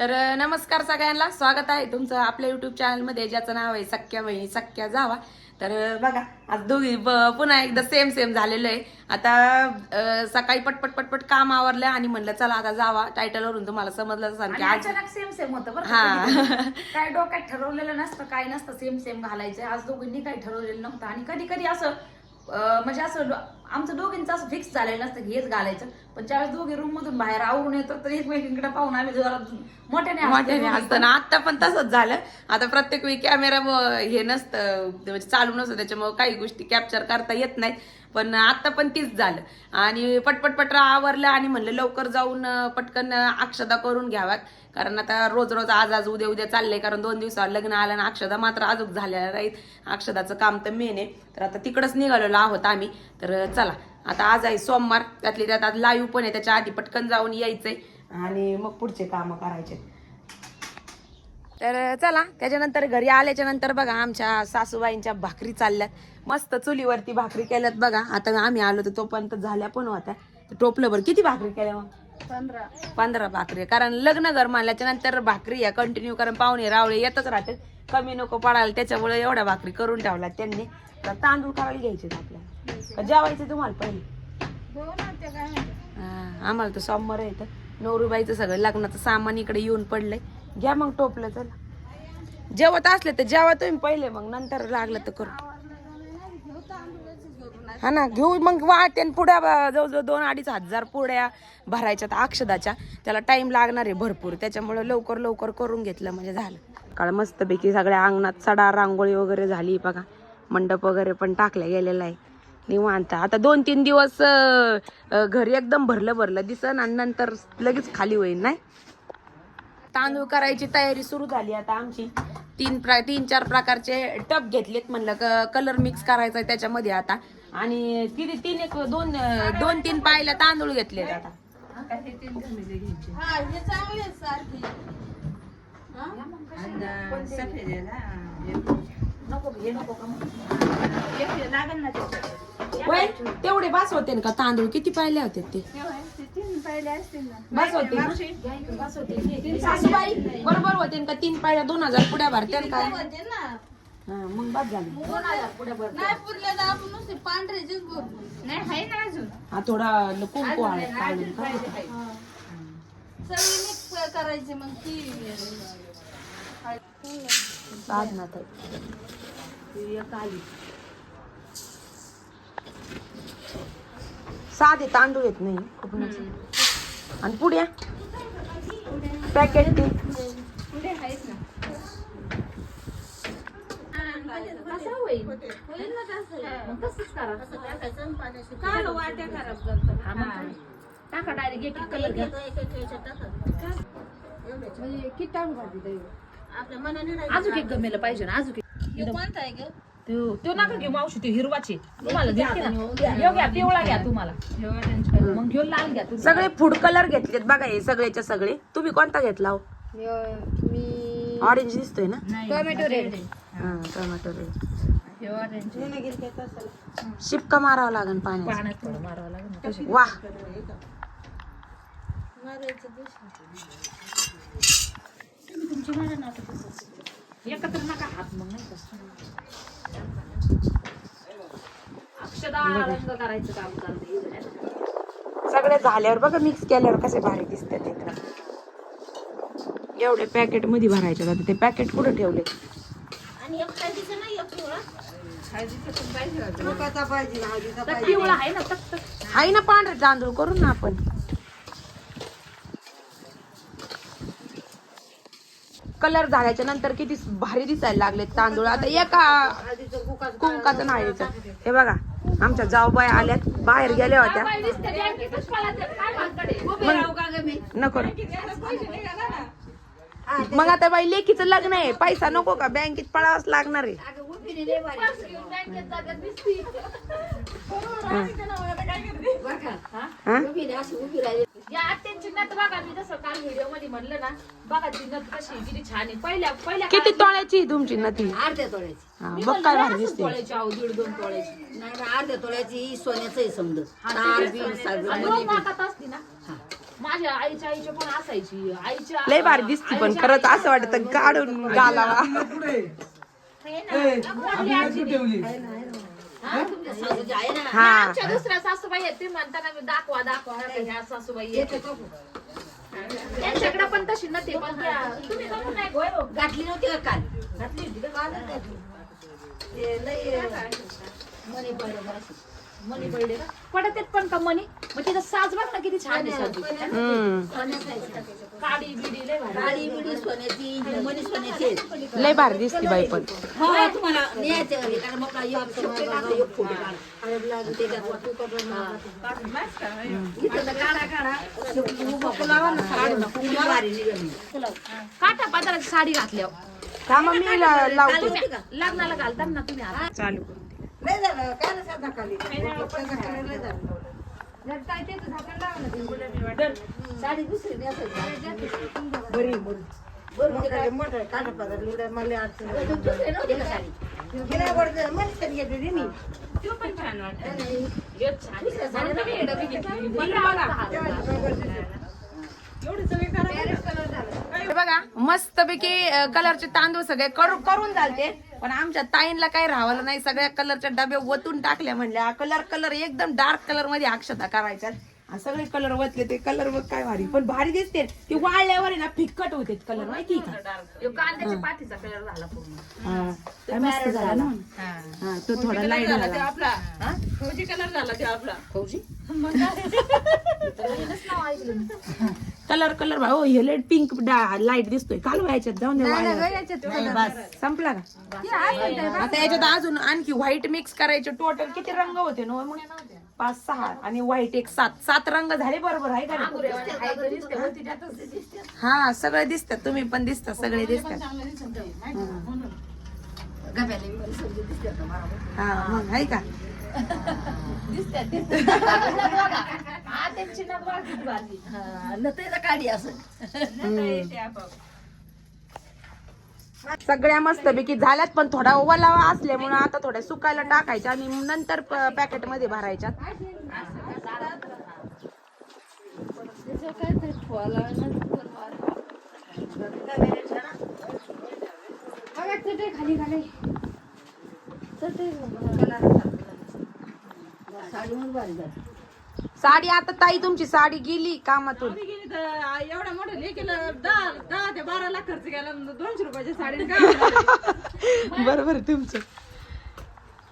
तर नमस्कार सगळ्यांना. स्वागत आहे तुमचं आपल्या युट्यूब चॅनलमध्ये ज्याचं नाव आहे सख्या बहिणी सख्या जावा. तर बघा आज दोघी पुन्हा एकदा सेम सेम झालेलं आहे. आता सकाळी पटपट पटपट काम आवरलं आणि म्हणलं चला आता जावा. टायटलवरून तुम्हाला समजलं की आज अचानक सेम सेम होतं बरं हा. काय डोक्यात ठरवलेलं नसतं काय नसतं सेम सेम घालायचं. आज दोघींनी काही ठरवलेलं नव्हतं. आणि कधी कधी असं म्हणजे असं आमचं दोघींचं असं फिक्स झालेलं नसतं की हेच घालायचं. पण ज्यावेळेस दोघी रूम मधून बाहेर आवरून येतो तर एकमेकींकडे पाहून आम्ही जरा मोठ्याने मोठ्याने. असताना आता पण तसंच झालं. आता प्रत्येक वेळी कॅमेरा हे नसतं म्हणजे चालू नसतं त्याच्यामुळे काही गोष्टी कॅप्चर करता येत नाहीत. पण आता पण तीच झालं. आणि पटपट पटरा आवरलं आणि म्हणलं लवकर जाऊन पटकन अक्षदा करून घ्याव्यात. कारण आता रोज रोज आज आज उद्या उद्या चाललंय कारण दोन दिवसावर लग्न आलं आणि अक्षदा मात्र अजून झालेल्या नाहीत. अक्षदाचं काम तर मेन आहे. तर आता तिकडंच निघालेलो आहोत आम्ही. तर चला. आता आज आहे सोमवार त्यातली त्यात आज लाईव्ह पण आहे त्याच्या आधी पटकन जाऊन यायचंय. आणि मग पुढचे कामं करायचे. तर चला त्याच्यानंतर घरी आल्याच्यानंतर बघा आमच्या सासूबाईंच्या भाकरी चालल्यात. मस्त चुलीवरती भाकरी केल्यात बघा. आता आम्ही आलो तर तोपर्यंत झाल्या पण होत्या. तर टोपलं बरं किती भाकरी केल्या मग? पंधरा. पंधरा भाकरी. कारण लग्न घर मानल्याच्या नंतर भाकरी या कंटिन्यू कारण पाहुणे रावळे येतच राहतात. कमी नको पडायला त्याच्यामुळे एवढ्या भाकरी करून ठेवल्या त्यांनी. तर तांदूळ करायला घ्यायचे आपल्याला. जेवायचं तुम्हाला पहिले? आम्हाला तर सोमवार आहे तर. नवरूबाईचं सगळं लग्नाचं सामान इकडे येऊन पडलंय. घ्या मग टोपलं चला. जेवत असले तर जेवा तुम्ही पहिले मग नंतर लागलं तर करू. हा ना घेऊ मग वाटेन पुढ्या जवळजवळ दोन अडीच हजार पुड्या भरायच्यात अक्षदाच्या. त्याला टाइम लागणार आहे भरपूर. त्याच्यामुळे लवकर लवकर करून घेतलं म्हणजे झालं. काळ मस्तपैकी सगळ्या अंगणात सडा रांगोळी वगैरे झाली बघा. मंडप वगैरे पण टाकला गेलेला आहे. निवांत. आता दोन तीन दिवस घरी एकदम भरलं भरलं दिसन आणि नंतर लगेच खाली होईल नाही? तांदूळ करायची तयारी सुरू झाली आता आमची. तीन प्र तीन चार प्रकारचे टप घेतलेत म्हणलं कलर मिक्स करायचा आहे त्याच्यामध्ये आता. आणि किती तीन एक दोन दोन तीन पायला तांदूळ घेतलेत आता. नको हे नको का मग? लागेल ना. वय? तेवढे बस होते ना का? तांदूळ किती पाहिले होते ते? बस होते ना? सासूबाई? बरोबर होते ना का? तीन पायल्या दोन हजार पुढ्या भरते का? हा मग बस झालं. दोन हजार पुढे भर. नाही आहे ना अजून. हा थोडा कुंकू हळद काढून का? करायचे मग ती. साधना ताई. साधे तांदूळ येत नाही. आणि पुड्या? पॅकेट पुढे हा? टाका डायरेक्ट एक कलर घ्या. म्हणजे किती आपल्या मनाने नाही अजून एक गमेलं पाहिजे ना अजून एक. कोणता आहे ग? तो तो नका घेऊ मावशी ते हिरवाचे. तुम्हाला देते ना. ह्यो घ्या पिवळा घ्या तुम्हाला. मग घेऊन लाल घ्या तुम्ही. सगळे फूड कलर घेतलेत बघा हे सगळेच्या सगळे. तुम्ही कोणता घेतला हो? मी ऑरेंज दिसतोय ना? टोमॅटो रेड हा टोमॅटो रेड शिपका मारावा लागेल पाण्यात. थोडं मारावं लागेल. वा. एकत्र नका हात मग नाही का सगळे झाल्यावर बघा मिक्स केल्यावर कसे भारी दिसतात एकदम एवढे पॅकेटमध्ये भरायचे आता ते पॅकेट कुठे ठेवले? आणि एक हळदीचं नाही एक पिवळा तर पिवळा आहे ना तक तक. आहे ना पांढरे तांदूळ करू ना आपण. कलर झाल्याच्यानंतर किती भारी दिसायला लागले तांदूळ. आता एका कुंकाचं नाळीचं हे बघा. आमच्या जाऊबाई आल्यात बाहेर गेल्या होत्या. नको. मग आता बाई लेकीचं लग्न आहे पैसा नको का? बँकेत पळावाच लागणार आहे. हा? या आत्यांची नथ बघा मी जसं काल व्हिडिओमध्ये म्हणलं ना बघा ती कशी किती छान आहे. पहिल्या पहिल्या किती तोळ्याची आहे तुमची नथी अर्ध्या तोळ्याची. हा, मी बघ म्हणलं काय ना भारी असंच दिसते. तोळ्याची अहो दीड दोन तोळ्याची. नाही ना अर्ध्या तोळ्याची सोन्याचं आहे समजा. हा, तार तेच बीर तोळ्याची. सगळं आणि मध्ये रोज नाकात असती ना. हा. मग माझ्या आईच्या आईच्या पण असायची? आईच्या लय भारी दिसती पण खरंच असं वाटतं काढून घालावा. मोडली आजी ठेवली. हा, तुमच्या सासूची आहे ना? आमच्या दुसऱ्या सासूबाई आहेत ते म्हणताना मी दाखवा दाखवा ह्या सासूबाई आहेत. त्यांच्याकडे पण तशी नव्हती पण त्या तुम्ही बघून नाही गोय हो. घातली नव्हती का काल. घातली होती का? काल ते लय मनी पडलं का? पडत आहेत पण का मणी मग तिथं साज बघ ना किती छान हम्म आहे ते. काडी बिडी लय भारी. काळी बिडी सोन्याची मनी सोन्याची. आहेत. लय भारी दिसती बाई पण. हो तुम्हाला न्यायचं घरी कारण मग काय एक फोटो काढा, एक फोटो काढा. आणि लागेल ते काय फोटो काढून हा. इथं तर काढा काढा. ते उभं फुलावा ना भारी निघाली काटा पात्राची साडी घातल्यावर. थांबा मी ला- लावतो. होती का? लग्नाला घालतात ना तुम्ही आता चालू लय झालं. काय ना साधा खाली. त्याचा कलर लय झालं साडी दुसरी नेसायची. बरी बरी. बरं म्हणजे काय? मोठं काटा पदर लिहिलं मला अडचण दुसरी नव्हती का साडी. गेल्या वर्षी मनीषाने घेतली मी तो पण छान वाटत. एक छान. दिसत. म्हणून तुम्ही डबी घेतली. मला आवडतं. बघा मस्तपैकी कलरचे तांदूळ सगळे करू- करून झालते. पण आमच्या ताईंला काही राहावलं नाही. सगळ्या कलरच्या डबे वतून टाकल्या म्हणल्या. कलर कलर एकदम डार्क कलरमध्ये अक्षता करायच्यात. सगळे कलर वतले ते कलर बघ काय भारी. पण भारी दिसते. ती वाळल्यावर आहे ना फिक्कट होते कलर माहिती का? कांद्याच्या पातीचा कलर झाला पूर्ण. हा. काय मस्त झाला ना? हा, तो थोडा लाइट झाला आपला. फौजी कलर झाला ते आपला. फौजी? कलर कलर भाई हो हे लाइट पिंक लाइट दिसतोय. काल व्हायच्यात जाऊन दे वाळल्यावर. बस. संपला का? आता याच्यात अजून आणखी व्हाईट मिक्स करायचे. टोटल किती रंग होते ना मग? पाच सहा आणि व्हाईट एक सात. सात रंग झाले बरोबर आहे का? हा सगळे दिसतात. तुम्ही पण दिसता सगळे दिसतात. हा. मग आहे का? हा काढी असं. सगळ्या मस्तपैकी झाल्यात पण थोडा ओलावा असल्यामुळे आता थोड्या सुकायला टाकायच्या आणि नंतर पॅकेटमध्ये भरायच्या साडी साडी आता ताई तुमची साडी गेली कामातून. एवढ्या मोठ्या लेकीला दहा दहा ते बारा लाख खर्च केला दोनशे रुपयाच्या साडीने काय बरोबर तुमचं.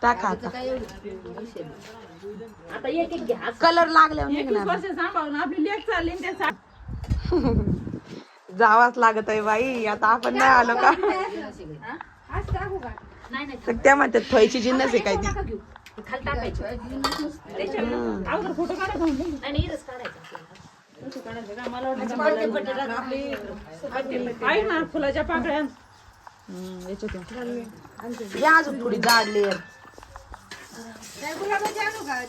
टाका आता काय एवढं विषय नाही. आता एक एक घ्या कलर लागल्यावर एकवीस निघणार. वर्ष सांभाळून आपली लेख चालली आणि त्या सा- जावाच लागत आहे बाई. आता आपण नाही आलो का? नाही नाही. तर त्या म्हणतात थोयची जिन्नस आहे काय ती? नका घेऊ. हे खाली टाकायचं. अगोदर फोटो काढा. नाही नाही इथंच काढायचं. ना फुलाच्या पाकळ्या. अजून थोडी जाड लेअर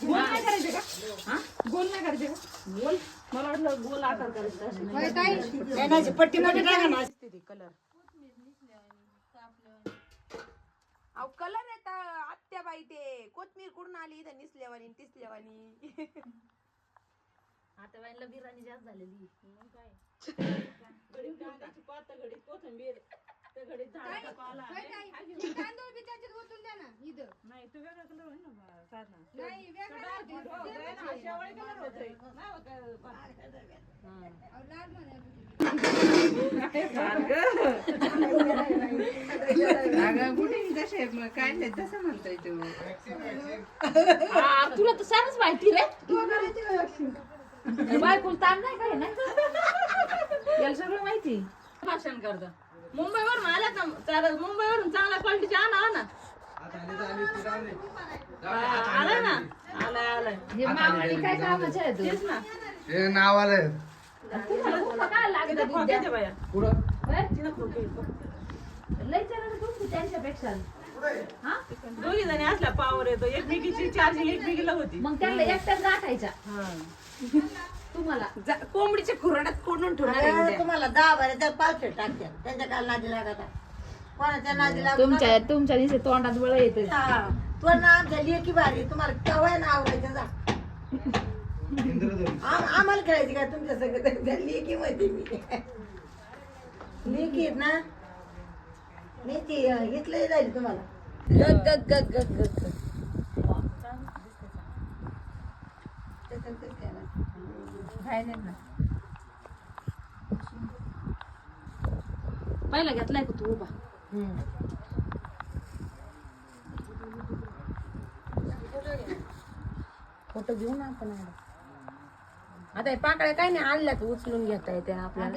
गोल नाही करायचे का? हा? गोल नाही करायचे का? गोल? मला वाटलं गोल आकार करायचा पट्टी मध्ये टाका ना. अहो कलर येत आत्या बाई ते. कोथमीर कुठून आली? इथं निसल्यावानी तिसल्यावानी. आता बिर्याणी जास्त झालेली नाही तू वेगळा कलर होईल ना बा, साधना शेवाळी कलर होतोय. नाही होत, हा, तुला तर सारच माहिती रे. बायकोला ताण नाही काय नाही याला सगळं माहिती भाषण करता. मुंबईवरून आल्या का? चालेल मुंबईवरून चांगल्या क्वालिटीचे आणा ना आलाय ना? आलाय आलाय. हे मामाने काय कामाचे आहे तेच ना. हे नावाला तुम्हाला काय लागतं खोके विद्या? ते बाया. कुठं? तिनं खोके जणांना तुमची त्यांच्यापेक्षा. हा? दोघी जणी असल्या पावर येतो. एकमेकीची चार्जिंग एकमेकीला होती. मग त्यांना एकट्याच गाठायच्या तुम्हाला. जा- कोंबडीच्या खुराड्यात कोणून ठेवणार आहे अरे, उद्या? तुम्हाला दहा बारा त्या पाचशे टाकतात त्यांच्या काल नादी लागत कोणाच्या नादी लागत तुमच्या तुमच्या दिसे तोंडात बळ येते. तो ना आमच्या लेकी भारी तुम्हाला केव्हा ना आवडायचं जा. आम- आम्हाला खेळायची का तुमच्या सगळं लेकी मध्ये मी. लेकी आहेत ना? नाही ती घेतलं जाईल तुम्हाला. गग गग गग. त्याच्यातच काय ना. पहिला घेतलाय का तू उभा फोटो घेऊ ना आपण आता हे पाकळ्या काय नाही आणल्यात उचलून घेता येते आपल्याला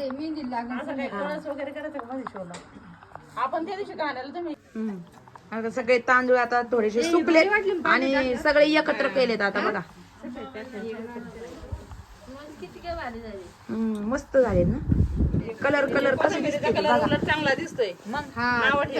आपण त्या दिवशी गाण्याला तुम्ही हम्म. आता सगळे तांदूळ आता थोडेसे सुकले आणि सगळे एकत्र केलेत आता बघा. मस्त झाले ना. कलर कलर कसं दिसते चांगला दिसतोय. म्हणजे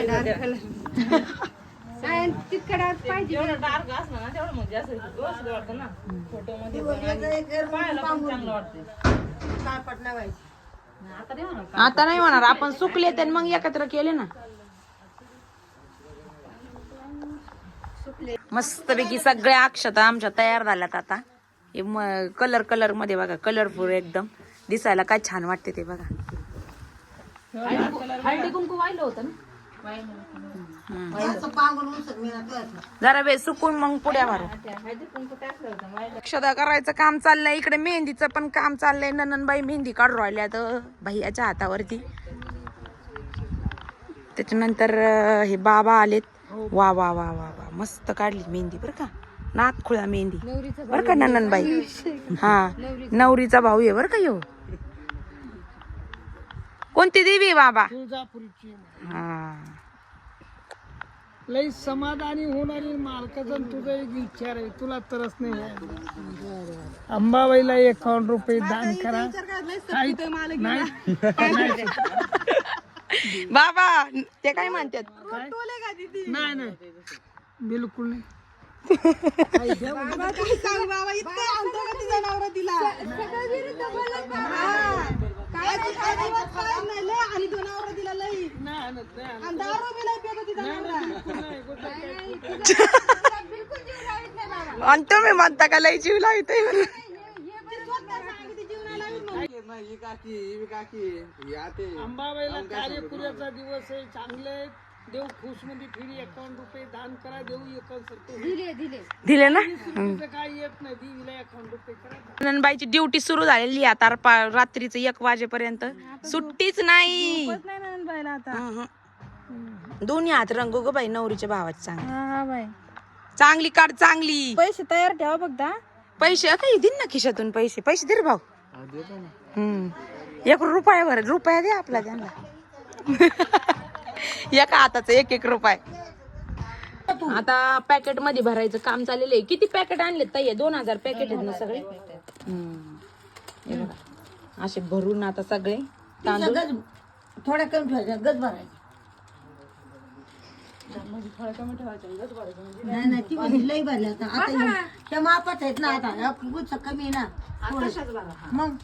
आता नाही होणार. आपण सुकले तर मग एकत्र केले ना. मस्तपैकी सगळ्या अक्षता आमच्या तयार झाल्यात आता. हे कलर कलरमध्ये बघा कलरफुल एकदम. दिसायला काय छान वाटते ते बघा. जरा वेळ सुकून मग पुढे मारू. अक्षदा करायचं काम चाललंय. इकडे मेहंदीचं पण काम चाललंय. नननबाई मेहंदी काढून राहिल्या तर भैयाच्या हातावरती. त्याच्यानंतर हे बाबा आलेत. वा वा वा वा वा. मस्त काढली मेहंदी बरं का. नात खुळा मेहंदी. बरं का नननबाई हा नवरीचा. भाऊ आहे बरं का यो. कोणती देवी आहे बाबा? तुळजापुरीची. हा. लई समाधानी होणारी मालकाचा तुझं एक विचार आहे. तुला तरच नाही. अंबाबाईला एकावन्न रुपये दान करा. काही- नाही. बाबा ते काय म्हणतात? नाही नाही. बिलकुल नाही. आणि तुम्ही म्हणता का लय जीव लावतोय म्हणून. अंबाबाईला कार्यकुर्याचा दिवस आहे चांगले देव खुशमध्ये फिरी एकावन्न रुपये दान करा देऊ एकावन्न दिले ना? काय येत नाही देवीला एकावन्न रुपये करा. नंदबाईची ड्युटी सुरू झालेली आता रात्रीचं एक वाजेपर्यंत. सुट्टीच नाही. हं. दोन्ही हात रंगू ग बाई नवरीच्या भावाची चांगली. चांगली काढ चांगली. पैसे तयार ठेवा बघता पैसे काही दिन ना खिशातून पैसे. पैसे दे रे भाऊ. हम्म. एक रुपया भर रुपया दे आपला त्यांना. एका हाताचं एक एक रुपये. आता पॅकेटमध्ये भरायचं काम चाललेलं आहे. किती पॅकेट आणले ताई? दोन हजार पॅकेट आहेत ना सगळे. हे बघा. असे भरून आता सगळे. तांदूळ. थोड्या कमी ठेवायच्या गज भरायची. नाही नाही ती म्हणजे लई भरली आता आता हे- त्या मापात आहेत ना आता कमी आहे ना. थोडं. मग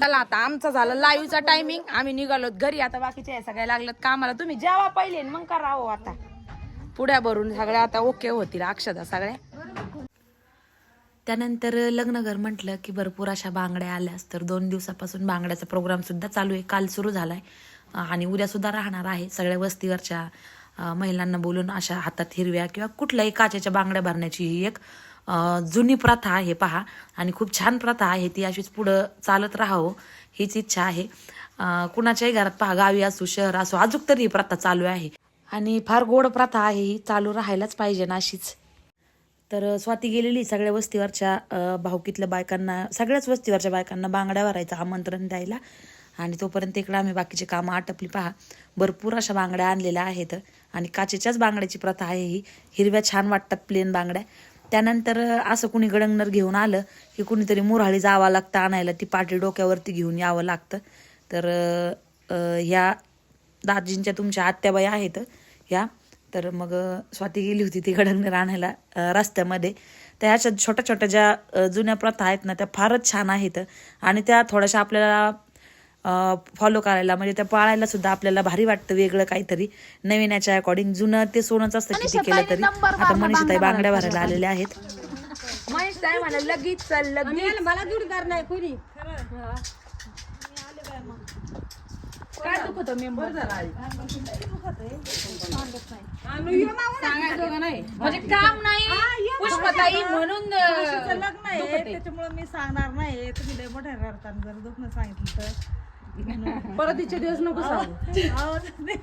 चला आता आमचं झालं लाईव्हचा टायमिंग आम्ही निघालो घरी. आता बाकीचे सगळ्या लागलं कामाला. तुम्ही जेवा पहिले मग करावं हो आता. पुढ्या भरून सगळ्या आता ओके होतील अक्षदा सगळ्या. त्यानंतर लग्नघर म्हटलं की भरपूर अशा बांगड्या आल्यास तर दोन दिवसापासून बांगड्याचा प्रोग्राम सुद्धा चालू आहे. काल सुरू झालाय. आणि उद्या सुद्धा राहणार आहे. सगळ्या वस्तीवरच्या महिलांना बोलून अशा हातात हिरव्या किंवा कुठल्याही काचेच्या बांगड्या भरण्याची ही एक जुनी प्रथा आहे पहा. आणि खूप छान प्रथा आहे ती अशीच पुढं चालत राहावं हीच इच्छा आहे. कुणाच्याही घरात पहा गावी असो शहर असो अजूक तरी ही प्रथा चालू आहे. आणि फार गोड प्रथा आहे ही चालू राहायलाच पाहिजे ना अशीच. तर स्वाती गेलेली सगळ्या वस्तीवरच्या भाऊकीतल्या बायकांना सगळ्याच वस्तीवरच्या बायकांना बांगड्या भरायचं आमंत्रण द्यायला. आणि तोपर्यंत इकडं आम्ही बाकीची कामं आटपली पहा. भरपूर अशा बांगड्या आणलेल्या आहेत. आणि काचेच्याच बांगड्याची प्रथा आहे ही. हिरव्या छान वाटतात प्लेन बांगड्या. त्यानंतर असं कुणी गडंगनर घेऊन आलं की कुणीतरी मुराळी जावं लागतं आणायला ती पाठी डोक्यावरती घेऊन यावं लागतं. तर ह्या दाजींच्या तुमच्या आत्याबाई आहेत ह्या. तर मग स्वाती गेली होती ती गडंगणर आणायला रस्त्यामध्ये. त्या ह्याच्या छोट्या छोट्या ज्या जुन्या प्रथा आहेत ना त्या फारच छान आहेत. आणि त्या थोड्याशा आपल्याला फॉलो करायला म्हणजे त्या पाळायला सुद्धा आपल्याला भारी वाटतं वेगळं काहीतरी. नवीन याच्या अकॉर्डिंग जुनं ते सोनंच असतं किती केलं तरी. आता मनीषाताई बांगड्या भरायला आलेल्या आहेत. ताई म्हणा लगेच चल लगेच. मला जोडीदार नाही कोणी? काय दुखत मेंबर? म्हणजे काम नाही. पुष्पताई म्हणून लग्न आहे. त्याच्यामुळे मी सांगणार नाही. तुम्ही लय मोठ्या रडताना जर दुखणं सांगितलं तर. परत तिचे दिवस नको सांगू. नाही.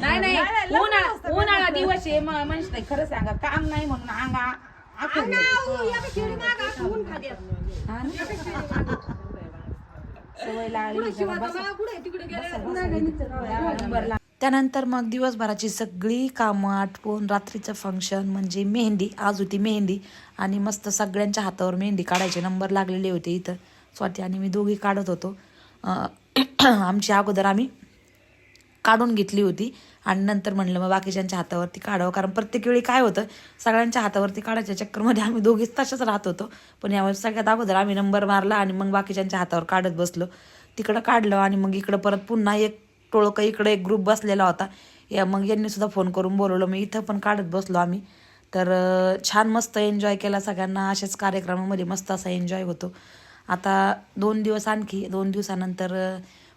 नाही नाही. उन्हाळा उन्हाळा दिवस आहे म- मनीष ताई खरं सांगा काम नाही म्हणून अंगा आखून हा? सवय लागली त्यानंतर मग दिवसभराची सगळी कामं आटपून रात्रीचं फंक्शन म्हणजे मेहंदी आज होती मेहंदी आणि मस्त सगळ्यांच्या हातावर मेहंदी काढायचे. नंबर लागलेले होते इथं. स्वाती आणि मी दोघी काढत होतो. आमची अगोदर आम्ही काढून घेतली होती आणि नंतर म्हणलं मग बाकीच्यांच्या हातावरती काढावं. कारण प्रत्येक वेळी काय होतं सगळ्यांच्या हातावरती काढायच्या चक्करमध्ये आम्ही दोघीच तशाच राहत होतो. पण यावेळेस सगळ्यात अगोदर आम्ही नंबर मारला आणि मग बाकीच्यांच्या हातावर काढत बसलो. तिकडं काढलं आणि मग इकडं परत पुन्हा एक टोळकं इकडे एक ग्रुप बसलेला होता. या मग यांनी सुद्धा फोन करून बोलवलं. मी इथं पण काढत बसलो आम्ही. तर छान मस्त एन्जॉय केला सगळ्यांना. अशाच कार्यक्रमामध्ये मस्त असा एन्जॉय होतो. आता दोन दिवस आणखी दोन दिवसानंतर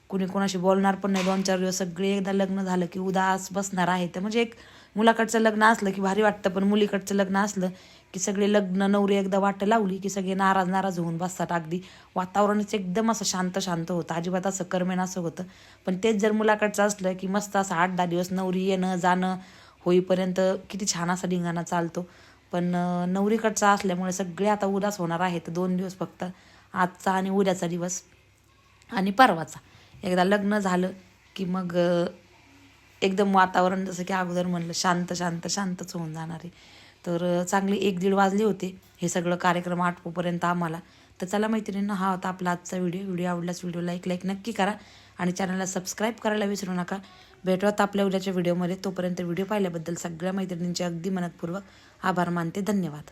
कुणी कोणाशी बोलणार पण नाही. दोन चार दिवस सगळे एकदा लग्न झालं की उदास बसणार आहे. तर म्हणजे एक मुलाकडचं लग्न असलं की भारी वाटतं पण मुलीकडचं लग्न असलं की सगळे लग्न नवरी एकदा वाट लावली की सगळे नाराज नाराज होऊन बसतात. अगदी वातावरणच एकदम असं शांत शांत होतं. अजिबात असं करमेन असं होतं. पण तेच जर मुलाकडचं असलं की मस्त असं आठ दहा दिवस नवरी येणं जाणं होईपर्यंत किती छान असा ढिंगाणा चालतो. पण नवरीकडचा असल्यामुळे सगळे आता उदास होणार आहेत. दोन दिवस फक्त आजचा आणि उद्याचा दिवस आणि परवाचा. एकदा लग्न झालं की मग एकदम वातावरण जसं की अगोदर म्हणलं शांत शांत शांतच होऊन जाणार आहे. तर चांगली चांगले एक दीड वाजले होते. हे सगळं कार्यक्रम आठवपर्यंत आम्हाला. तर चला मैत्रिणींना हा होता आपला आजचा व्हिडिओ. व्हिडिओ आवडल्यास व्हिडिओ लाईक लाईक नक्की करा आणि चॅनलला सबस्क्राईब करायला विसरू नका. भेटूयात आपल्या उद्याच्या व्हिडिओमध्ये. तोपर्यंत व्हिडिओ पाहिल्याबद्दल सगळ्या मैत्रिणींचे अगदी मनपूर्वक आभार मानते. धन्यवाद.